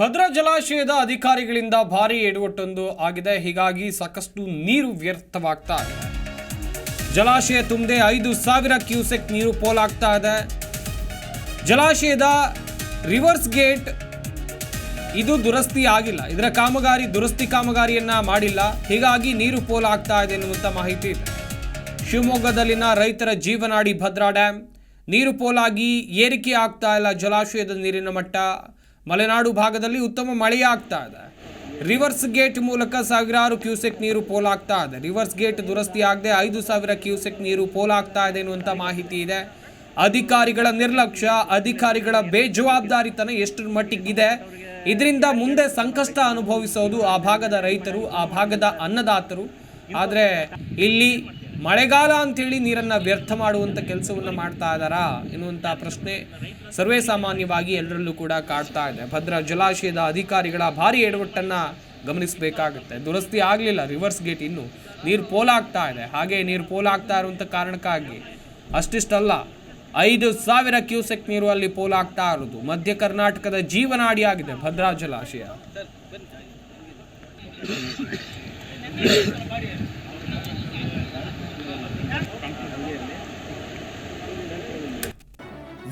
ಭದ್ರಾ ಜಲಾಶಯದ ಅಧಿಕಾರಿಗಳಿಂದ ಭಾರಿ ಎಡವಟ್ಟೊಂದು ಆಗಿದೆ. ಹೀಗಾಗಿ ಸಾಕಷ್ಟು ನೀರು ವ್ಯರ್ಥವಾಗ್ತಾ ಇದೆ. ಜಲಾಶಯ ತುಂಬದೆ. ಐದು ಸಾವಿರ ಕ್ಯೂಸೆಕ್ ನೀರು ಪೋಲಾಗ್ತಾ ಇದೆ. ಜಲಾಶಯದ ರಿವರ್ಸ್ ಗೇಟ್ ಇದು ದುರಸ್ತಿ ಆಗಿಲ್ಲ. ಇದರ ಕಾಮಗಾರಿ ದುರಸ್ತಿ ಕಾಮಗಾರಿಯನ್ನ ಮಾಡಿಲ್ಲ. ಹೀಗಾಗಿ ನೀರು ಪೋಲಾಗ್ತಾ ಇದೆ ಎನ್ನುವಂಥ ಮಾಹಿತಿ ಇದೆ. ಶಿವಮೊಗ್ಗದಲ್ಲಿನ ರೈತರ ಜೀವನಾಡಿ ಭದ್ರಾ ಡ್ಯಾಮ್ ನೀರು ಪೋಲಾಗಿ ಏರಿಕೆ ಆಗ್ತಾ ಇಲ್ಲ ಜಲಾಶಯದ ನೀರಿನ ಮಟ್ಟ. ಮಲೆನಾಡು ಭಾಗದಲ್ಲಿ ಉತ್ತಮ ಮಳೆಯಾಗ್ತಾ ಇದೆ. ರಿವರ್ಸ್ ಗೇಟ್ ಮೂಲಕ ಸಾವಿರಾರು ಕ್ಯೂಸೆಕ್ ನೀರು ಪೋಲಾಗ್ತಾ ಇದೆ. ರಿವರ್ಸ್ ಗೇಟ್ ದುರಸ್ತಿ ಆಗದೆ ಐದು ಸಾವಿರ ಕ್ಯೂಸೆಕ್ ನೀರು ಪೋಲಾಗ್ತಾ ಇದೆ ಎನ್ನುವಂಥ ಮಾಹಿತಿ ಇದೆ. ಅಧಿಕಾರಿಗಳ ನಿರ್ಲಕ್ಷ್ಯ, ಅಧಿಕಾರಿಗಳ ಬೇಜವಾಬ್ದಾರಿತನ ಎಷ್ಟರ ಮಟ್ಟಿಗಿದೆ. ಇದರಿಂದ ಮುಂದೆ ಸಂಕಷ್ಟ ಅನುಭವಿಸೋದು ಆ ಭಾಗದ ರೈತರು, ಆ ಭಾಗದ ಅನ್ನದಾತರು. ಆದರೆ ಇಲ್ಲಿ ಮಳೆಗಾಲ ಅಂಥೇಳಿ ನೀರನ್ನು ವ್ಯರ್ಥ ಮಾಡುವಂಥ ಕೆಲಸವನ್ನು ಮಾಡ್ತಾ ಇದ್ದಾರಾ ಎನ್ನುವಂಥ ಪ್ರಶ್ನೆ ಸರ್ವೇ ಸಾಮಾನ್ಯವಾಗಿ ಎಲ್ಲರಲ್ಲೂ ಕೂಡ ಕಾಡ್ತಾ ಇದೆ. ಭದ್ರಾ ಜಲಾಶಯದ ಅಧಿಕಾರಿಗಳ ಭಾರಿ ಎಡವಟ್ಟನ್ನು ಗಮನಿಸಬೇಕಾಗುತ್ತೆ. ದುರಸ್ತಿ ಆಗಲಿಲ್ಲ, ರಿವರ್ಸ್ ಗೇಟ್ ಇನ್ನು ನೀರು ಪೋಲಾಗ್ತಾ ಇದೆ. ಹಾಗೆ ನೀರು ಪೋಲಾಗ್ತಾ ಇರುವಂಥ ಕಾರಣಕ್ಕಾಗಿ ಅಷ್ಟಿಷ್ಟಲ್ಲ, ಐದು ಸಾವಿರ ಕ್ಯೂಸೆಕ್ ನೀರು ಅಲ್ಲಿ ಪೋಲಾಗ್ತಾ ಇರೋದು ಮಧ್ಯ ಕರ್ನಾಟಕದ ಜೀವನಾಡಿಯಾಗಿದೆ ಭದ್ರಾ ಜಲಾಶಯ.